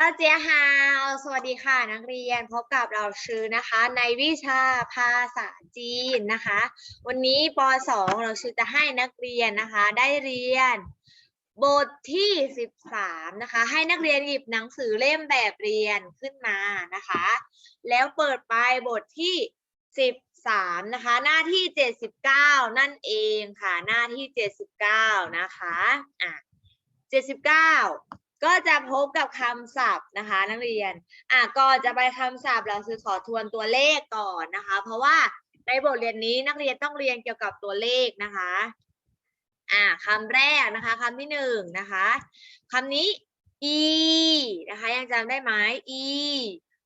อาเจียฮาสวัสดีค่ะนักเรียนพบกับเราชื่อนะคะ ในวิชาภาษาจีนนะคะ วันนี้ป .2 เราชื่อจะให้นักเรียนนะคะ ได้เรียน บทที่ 13 นะคะ ให้นักเรียนหยิบหนังสือเล่มแบบเรียนขึ้นมานะคะ แล้วเปิดไปบทที่ 13 นะคะ หน้าที่ 79 นั่นเองค่ะ หน้าที่ 79 นะคะอะ79 ก็จะพบกับคำศัพท์นะคะ นักเรียน อะก่อนจะไปคำศัพท์เราคือขอทวนตัวเลขก่อนนะคะ เพราะว่าในบทเรียนนี้นักเรียนต้องเรียนเกี่ยวกับตัวเลขนะคะ อ่าคำแรกนะคะคำที่หนึ่งนะคะคำนี้ e นะคะยังจำได้ไหม e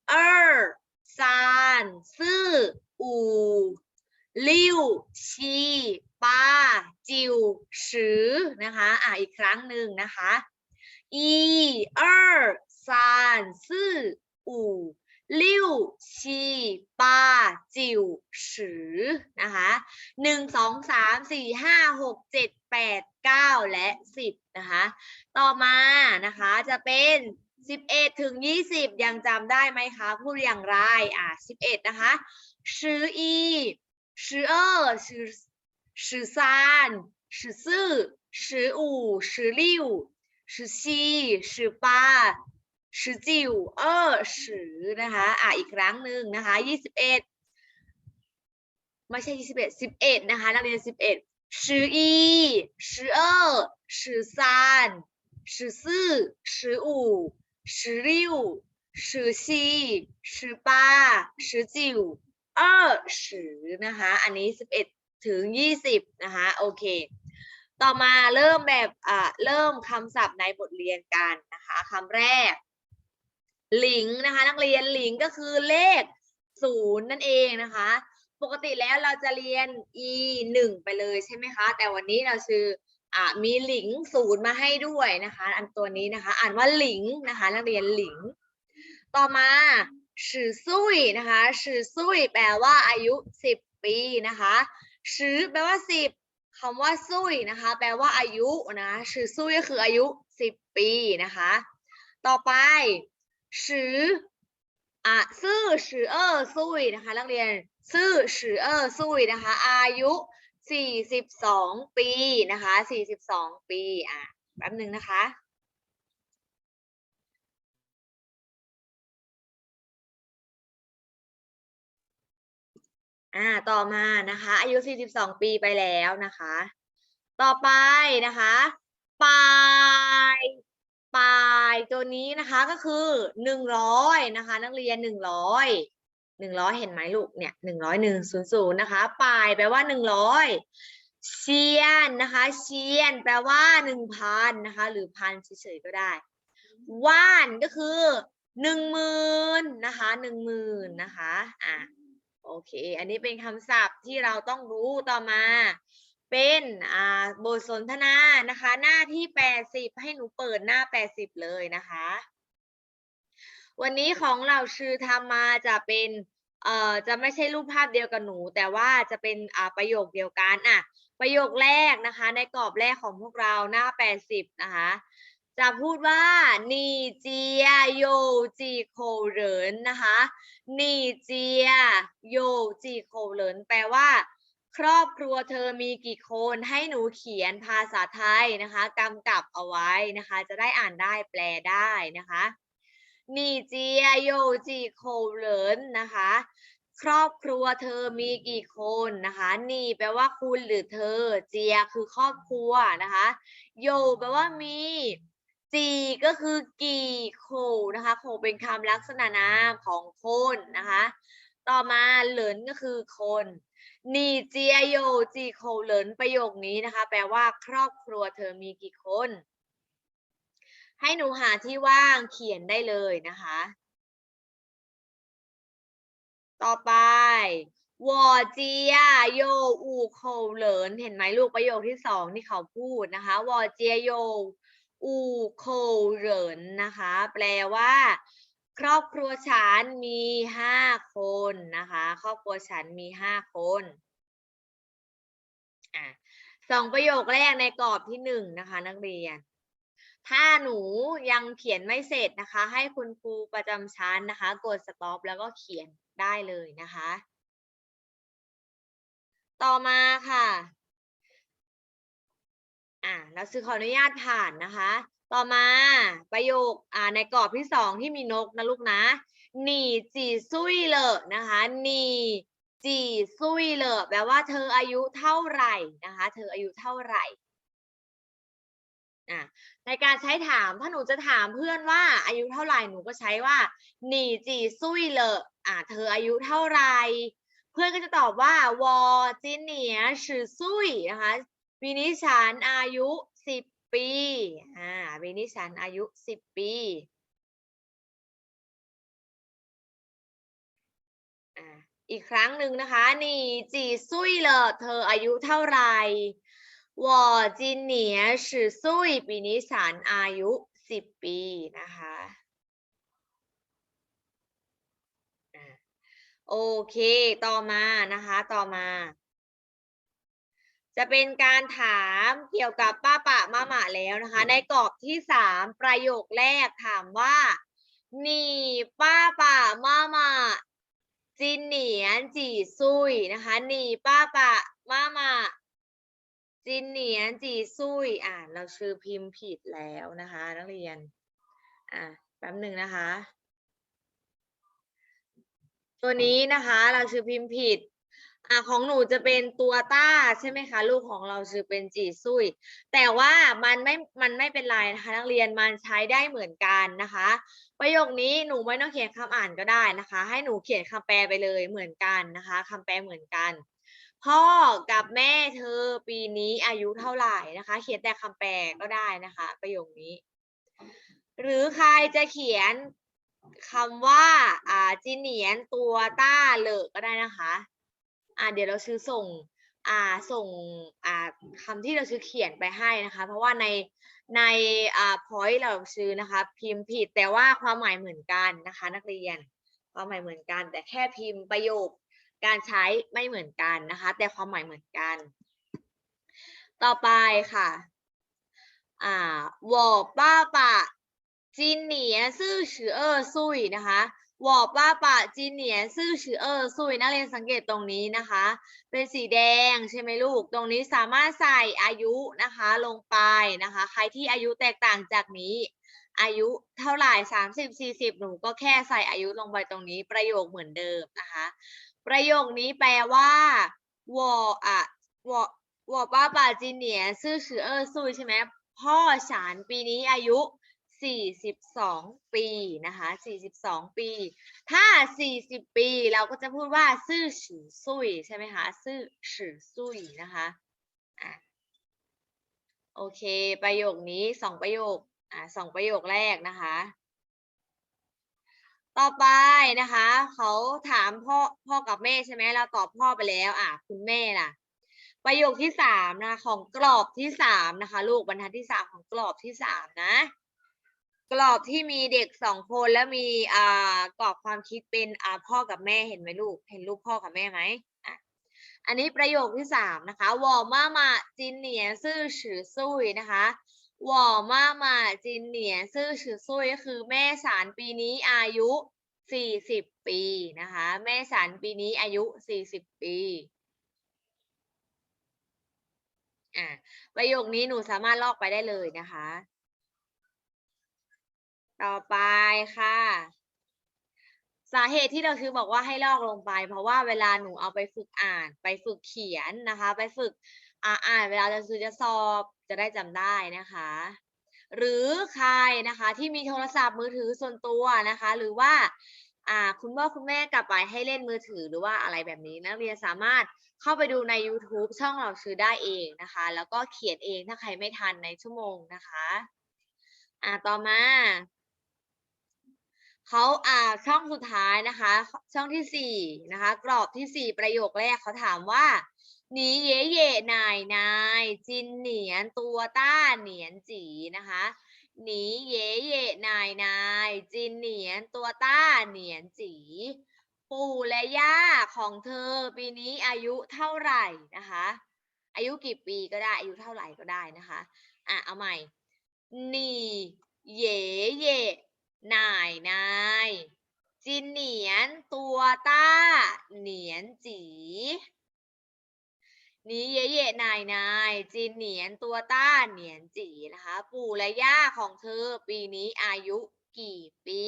เออซานซื่ออูลิวชีป้าจิวชือนะคะ อ่าอีกครั้งหนึ่งนะคะ 一二三四五六七八九十นะคะหนึ่งสองสามสี่ห้าหกเจ็ดแปดเก้าและสิบนะคะ ต่อมานะคะจะเป็นสิบเอ็ดถึงยี่สิบยังจำได้ไหมคะพูดอย่างไรอ่ะสิบเอ็ดนะคะ十一十二十 สิบสี่สิบแปดสิบจิวเออสือนะคะอะอีกครั้งหนึ่งนะคะยี่สิบเอ็ดไม่ใช่ยี่สิบเอ็ดสิบเอ็ดนะคะนักเรียนสิบเอ็ดสิบเอ็ดสิบเออสิบสามสิบสี่สิบห้าสิบหกสิบเจ็ดสิบแปดสิบเก้ายี่สินะคะ อันนี้สิบเอ็ดถึงยี่สิบนะคะ โอเค ต่อมาเริ่มแบบอ่าเริ่มคำศัพท์ในบทเรียนกันนะคะคำแรก หลิงนะคะนักเรียนหลิงก็คือเลขศูนย์นั่นเองนะคะ ปกติแล้วเราจะเรียน e หนึ่งไปเลยใช่ไหมคะ แต่วันนี้เราชื่ออ่ามีหลิงศูนย์มาให้ด้วยนะคะ อันตัวนี้นะคะ อ่านว่าหลิงนะคะ นักเรียนหลิง ต่อมาชื่อซุยนะคะชื่อซุยแปลว่าอายุสิบปีนะคะชื่อแปลว่าสิบ คำว่าซุยนะคะ แปลว่าอายุนะชื่อซุยก็คืออายุสิบปีนะคะ ต่อไปชื่ออะซื่อชื่อเออซุยนะคะนักเรียนซื่อชื่อเออซุยนะคะ อายุสี่สิบสองปีนะคะสี่สิบสองปีอะแป๊บหนึ่งนะคะ อ่าต่อมานะคะ อายุ 42 ปีไปแล้วนะคะ ต่อไปนะคะปลายปลายตัวนี้นะคะก็คือ 100 นะคะ นักเรียน 100 100 เห็นไหมลูกเนี่ย100 100นะคะปลายแปลว่า 100เชียนนะคะเชียน แปลว่า 1,000นะคะ หรือพันเฉยๆก็ได้ ว่านก็คือ 10,000นะคะ10,000นะคะอะ โอเค อันนี้เป็นคำศัพท์ที่เราต้องรู้ต่อมา เป็นอ่าบทสนทนานะคะ หน้าที่ 80 ให้หนูเปิดหน้า 80 เลยนะคะ วันนี้ของเราชื่อทำมาจะเป็นเอ่อจะไม่ใช่รูปภาพเดียวกับหนู แต่ว่าจะเป็นอ่าประโยคเดียวกันอะประโยคแรกนะคะ ในกรอบแรกของพวกเราหน้า 80 นะคะ จะพูดว่านีเจียโยจีโคเหรินนะคะนีเจียโยจีโคเหรินแปลว่า ครอบครัวเธอมีกี่คนให้หนูเขียนภาษาไทยนะคะกำกับเอาไว้นะคะ จะได้อ่านได้แปลได้นะคะนีเจียโยจีโคเหรินนะคะ ครอบครัวเธอมีกี่คนนะคะนีแปลว่าคุณหรือเธอ เจียคือครอบครัวนะคะ โยแปลว่ามี จีก็คือกี่โคนะคะโคเป็นคำลักษณะนามของคนนะคะ ต่อมาเหลินก็คือคนนีเจียโยจีโคเหลินประโยคนี้นะคะ แปลว่าครอบครัวเธอมีกี่คน ให้หนูหาที่ว่างเขียนได้เลยนะคะ ต่อไปวอเจียโยอูโคเหลินเห็นไหมลูกประโยคที่สองที่เขาพูดนะคะวอเจียโย อูโคเหรินนะคะ แปลว่า ครอบครัวฉันมีห้าคนนะคะ ครอบครัวฉันมีห้าคนอะสองประโยคแรกในกรอบที่หนึ่งนะคะ นักเรียน ถ้าหนูยังเขียนไม่เสร็จนะคะ ให้คุณครูประจำชั้นนะคะ กด stop แล้วก็เขียนได้เลยนะคะ ต่อมาค่ะ อ่าเราซื้อขออนุญาตผ่านนะคะ ต่อมาประโยคอ่าในกรอบที่สองที่มีนกนะลูกนะหนีจีซุยเลอนะคะหนีจีซุยเลอแปลว่าเธออายุเท่าไหร่นะคะ เธออายุเท่าไหร่ในการใช้ถามถ้าหนูจะถามเพื่อนว่าอายุเท่าไหร่หนูก็ใช้ว่าหนีจีซุยเลออ่าเธออายุเท่าไหร่เพื่อนก็จะตอบว่าวอจินเนียชื่อซุยนะคะ วินิฉันอายุสิบปี อ่า วินิฉันอายุสิบปีอีกครั้งหนึ่งนะคะนี่จีซุยเลอเธออายุเท่าไหร่วอจินเนียชื่อซุยปีนี้ฉันอายุสิบปีนะคะโอเค ต่อมานะคะ ต่อมา จะเป็นการถามเกี่ยวกับป้าปะมาหมาแล้วนะคะ ในกรอบที่สามประโยคแรกถามว่านี่ป้าปะมาหมาจินเหนียนจีซุยนะคะนี่ป้าปะมาหมาจินเหนียนจีซุยอ่านเราชื่อพิมพ์ผิดแล้วนะคะ นักเรียนอ่าแป๊บหนึ่งนะคะ ตัวนี้นะคะเราชื่อพิมพ์ผิด อ่าของหนูจะเป็นตัวต้าใช่ไหมคะ ลูกของเราชื่อเป็นจีซุย แต่ว่ามันไม่มันไม่เป็นไรนะคะนักเรียนมันใช้ได้เหมือนกันนะคะ ประโยคนี้หนูไม่ต้องเขียนคำอ่านก็ได้นะคะ ให้หนูเขียนคำแปลไปเลยเหมือนกันนะคะคำแปลเหมือนกัน พ่อกับแม่เธอปีนี้อายุเท่าไหร่นะคะ เขียนแต่คำแปลก็ได้นะคะ ประโยคนี้ หรือใครจะเขียนคำว่าอ่าจีเนียนตัวต้าเหลอก็ได้นะคะ่าเดี๋ยวเราซื้อส่งอ่าส่งอ่าคำที่เราซื้อเขียนไปให้นะคะ เพราะว่าในในอ่า point เราซื้อนะคะ พิมพ์ผิดแต่ว่าความหมายเหมือนกันนะคะ นักเรียนความหมายเหมือนกัน แต่แค่พิมพ์ประโยคการใช้ไม่เหมือนกันนะคะ แต่ความหมายเหมือนกัน ต่อไปค่ะอ่าวอป้าปะจินเหนียซื่อชื่เออซุยนะคะ วอป้าปะจีเนียซื่อชื่อเออซุยนักเรียนสังเกตตรงนี้นะคะ เป็นสีแดงใช่ไหมลูก ตรงนี้สามารถใส่อายุนะคะลงไปนะคะ ใครที่อายุแตกต่างจากนี้ อายุเท่าไหร่สามสิบสี่สิบหนูก็แค่ใส่อายุลงไปตรงนี้ ประโยคเหมือนเดิมนะคะ ประโยคนี้แปลว่าวออะวอวอป้าปะจีเนียซื่อเชื่อเอซุยใช่ไหมพ่อฉันปีนี้อายุ สี่สิบสองปีนะคะสี่สิบสองปี ถ้าสี่สิบปี เราก็จะพูดว่าซื่อฉือซุยใช่ไหมคะซื่อฉือซุยนะคะอะโอเค ประโยคนี้สองประโยคอะสองประโยคแรกนะคะ ต่อไปนะคะเขาถามพ่อพ่อกับแม่ใช่ไหมเราตอบพ่อไปแล้วอะคุณแม่ล่ะประโยคที่สามนะของกรอบที่สามนะคะ ลูกบรรทัดที่สามของกรอบที่สามนะ กรอบที่มีเด็กสองคนแล้วมีอ่ากรอบความคิดเป็นอ่าพ่อกับแม่เห็นไหมลูก เห็นรูปพ่อกับแม่ไหมอะอันนี้ประโยคที่สามนะคะวอมามาจินเหนียนซื่อฉือซุยนะคะวอมามาจินเหนียนซื่อฉือซุยก็คือแม่สารปีนี้อายุสี่สิบปีนะคะ แม่สารปีนี้อายุสี่สิบปีอะประโยคนี้หนูสามารถลอกไปได้เลยนะคะ ต่อไปค่ะ สาเหตุที่เราคือบอกว่าให้ลอกลงไป เพราะว่าเวลาหนูเอาไปฝึกอ่าน ไปฝึกเขียนนะคะ ไปฝึกอ่าอ่านเวลาจะซื้อจะสอบจะได้จำได้นะคะหรือใครนะคะที่มีโทรศัพท์มือถือส่วนตัวนะคะ หรือว่าอ่าคุณพ่อคุณแม่กลับไปให้เล่นมือถือหรือว่าอะไรแบบนี้ นักเรียนสามารถเข้าไปดูใน YouTube ช่องเราซื้อได้เองนะคะ แล้วก็เขียนเองถ้าใครไม่ทันในชั่วโมงนะคะ อ่าต่อมา เขาอ่าช่องสุดท้ายนะคะ ช่องที่สี่นะคะ กรอบที่สี่ประโยคแรกเขาถามว่าหนีเย่เย่นายนายจินเหนียนตัวต้าเหนียนจีนะคะหนีเย่เย่นายนายจินเหนียนตัวต้าเหนียนจีปู่และย่าของเธอปีนี้อายุเท่าไหร่นะคะ อายุกี่ปีก็ได้อายุเท่าไหร่ก็ได้นะคะอะเอาใหม่นี่เย่เย่ นายนายจินเหนียนตัวต้า เหนียนจีนี้เย่เย่นายนายจินเหนียนตัวต้าเหนียนจีนะคะ ปู่และย่าของเธอปีนี้อายุกี่ปี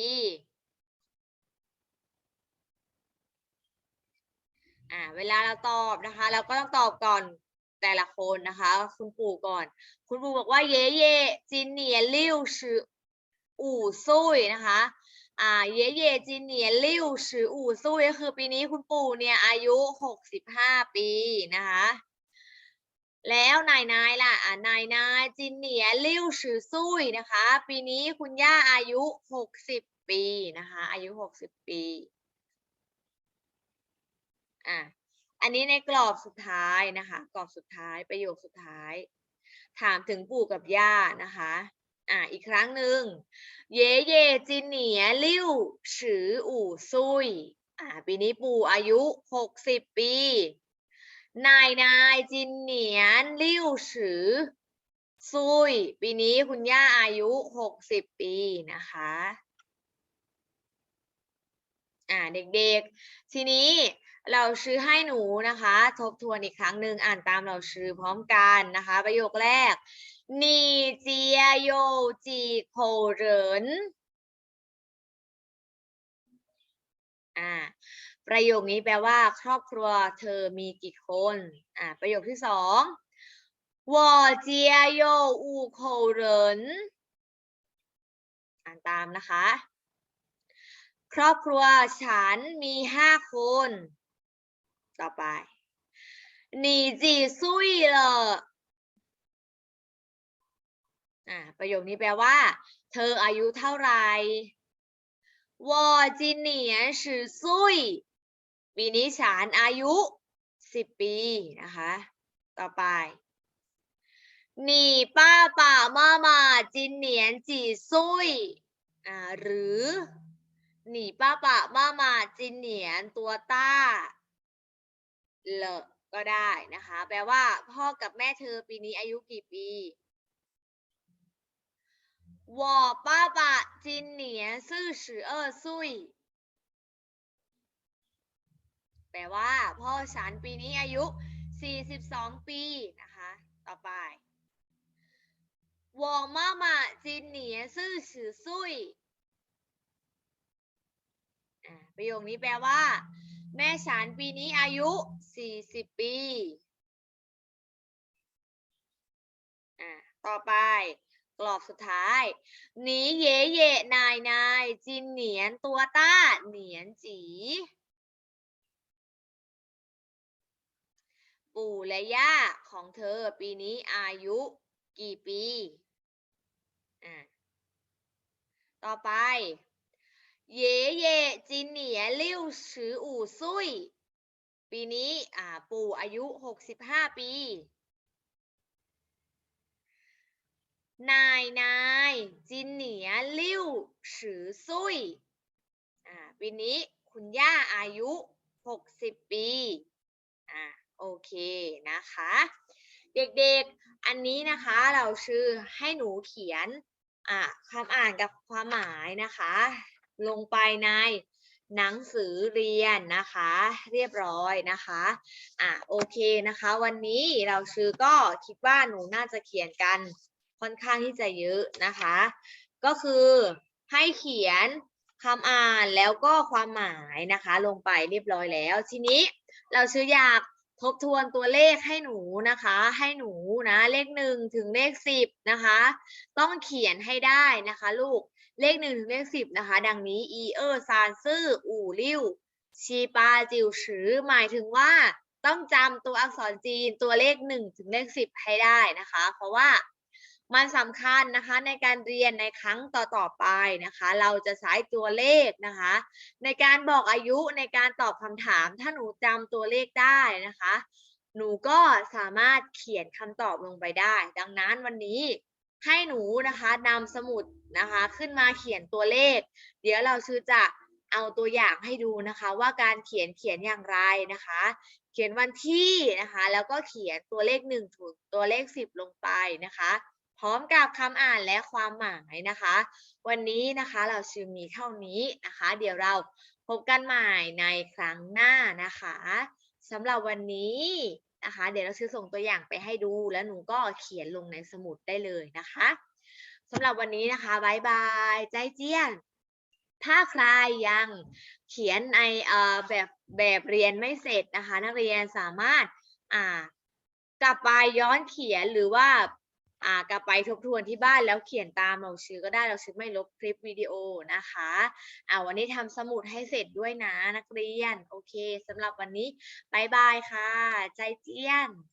อ่า เวลาเราตอบนะคะ เราก็ต้องตอบก่อนแต่ละคนนะคะ คุณปู่ก่อน คุณปู่บอกว่าเย่เย่จินเหนียนลิ่วชื่อ อู่ซุยนะคะอ่าเย่เย่จินเหนียลิ่วชื่ออู่ซุยก็คือปีนี้คุณปู่เนี่ยอายุหกสิบห้าปีนะคะแล้วนายนายล่ะอ่านายนายจินเหนียลิ่วชื่อซุยนะคะ ปีนี้คุณย่าอายุหกสิบปีนะคะ อายุหกสิบปีอะอันนี้ในกรอบสุดท้ายนะคะ กรอบสุดท้ายประโยคสุดท้าย ถามถึงปู่กับย่านะคะ อะอีกครั้งหนึ่งเย่เย่จินเหนียลิ่วฉืออู่ซุยอะปีนี้ปู่อายุหกสิบปีนายนายจินเหนียนลิ่วฉือซุยปีนี้คุณย่าอายุหกสิบปีนะคะอ่าเด็กๆ ทีนี้เราชื่อให้หนูนะคะ ทบทวนอีกครั้งหนึ่งอ่านตามเราชื่อพร้อมกันนะคะ ประโยคแรก 你家有几口人อ่า ประโยคนี้แปลว่า ครอบครัวเธอมีกี่คน อ่า ประโยคที่สอง我家有五口人อ่านตามนะคะ ครอบครัวฉันมีห้าคน ต่อไป你几岁了 อ่าประโยคนี้แปลว่า เธออายุเท่าไหร่วอจิเนียสือซุยปีนี้ฉันอายุสิบปีนะคะ ต่อไปหนีป้าป่ามามาจินเหนียนจีซุยอ่าหรือหนีป้าป่ามามาจินเหนียนตัวต้าเลก็ได้นะคะ แปลว่าพ่อกับแม่เธอปีนี้อายุกี่ปี 我爸爸今年四十二岁แปลว่า พ่อฉันปีนี้อายุ 42 ปีนะคะ ต่อไป我妈妈今年四十岁อ่าประโยคนี้แปลว่า แม่ฉันปีนี้อายุ 40 ปีอ่าต่อไป ก รอบสุดท้ายหนีเย่เย่นายนายจินเหนียนตัวต้า เหนียนจี ปู่และย่าของเธอปีนี้อายุกี่ปี อ่า ต่อไป เย่เย่จินเหนียลิ่วฉืออู่ซุย ปีนี้ อ่า ปู่อายุหกสิบห้าปี นายนายจินเหนียลิ่วฉือซุยอ่าปีนี้คุณย่าอายุหกสิบปีอ่าโอเคนะคะ เด็กๆอันนี้นะคะเราชื่อให้หนูเขียนอ่าคำอ่านกับความหมายนะคะ ลงไปในหนังสือเรียนนะคะ เรียบร้อยนะคะอ่าโอเคนะคะ วันนี้เราชื่อก็คิดว่าหนูน่าจะเขียนกัน ค่อนข้างที่จะเยอะนะคะ ก็คือให้เขียนคำอ่านแล้วก็ความหมายนะคะ ลงไปเรียบร้อยแล้ว ทีนี้เราชื่ออยากทบทวนตัวเลขให้หนูนะคะ ให้หนูนะเลขหนึ่งถึงเลขสิบนะคะ ต้องเขียนให้ได้นะคะลูกเลขหนึ่งถึงเลขสิบนะคะ ดังนี้อีเออร์ซานซื่ออู่ลิ่วชีปาจิวฉือหมายถึงว่าต้องจำตัวอักษรจีนตัวเลขหนึ่งถึงเลขสิบให้ได้นะคะ เพราะว่า มันสำคัญนะคะในการเรียนในครั้งต่อๆไปนะคะ เราจะใช้ตัวเลขนะคะ ในการบอกอายุในการตอบคำถาม ถ้าหนูจำตัวเลขได้นะคะ หนูก็สามารถเขียนคำตอบลงไปได้ ดังนั้นวันนี้ให้หนูนะคะนำสมุดนะคะ ขึ้นมาเขียนตัวเลข เดี๋ยวเราชื่อจะเอาตัวอย่างให้ดูนะคะ ว่าการเขียนเขียนอย่างไรนะคะ เขียนวันที่นะคะ แล้วก็เขียนตัวเลขหนึ่งถึงตัวเลขสิบลงไปนะคะ ร้อมกับคำอ่านและความหมายนะคะ วันนี้นะคะเราชื่อมีเท่านี้นะคะ เดี๋ยวเราพบกันใหม่ในครั้งหน้านะคะสำหรับวันนี้นะคะ เดี๋ยวเราชื่อส่งตัวอย่างไปให้ดูแล้วหนูก็เขียนลงในสมุดได้เลยนะคะสำหรับวันนี้นะคะบายบายใจเจียนถ้าใครยังเขียนในเอ่อแบบแบบเรียนไม่เสร็จนะคะ นักเรียนสามารถอ่ากลับไปย้อนเขียนหรือว่า อ่ากลับไปทบทวนที่บ้านแล้วเขียนตามเราชื่อก็ได้เราชื่อไม่ลบคลิปวิดีโอนะคะอ่าวันนี้ทำสมุดให้เสร็จด้วยนะนักเรียน โอเคสำหรับวันนี้บายบายค่ะ ใจเจียน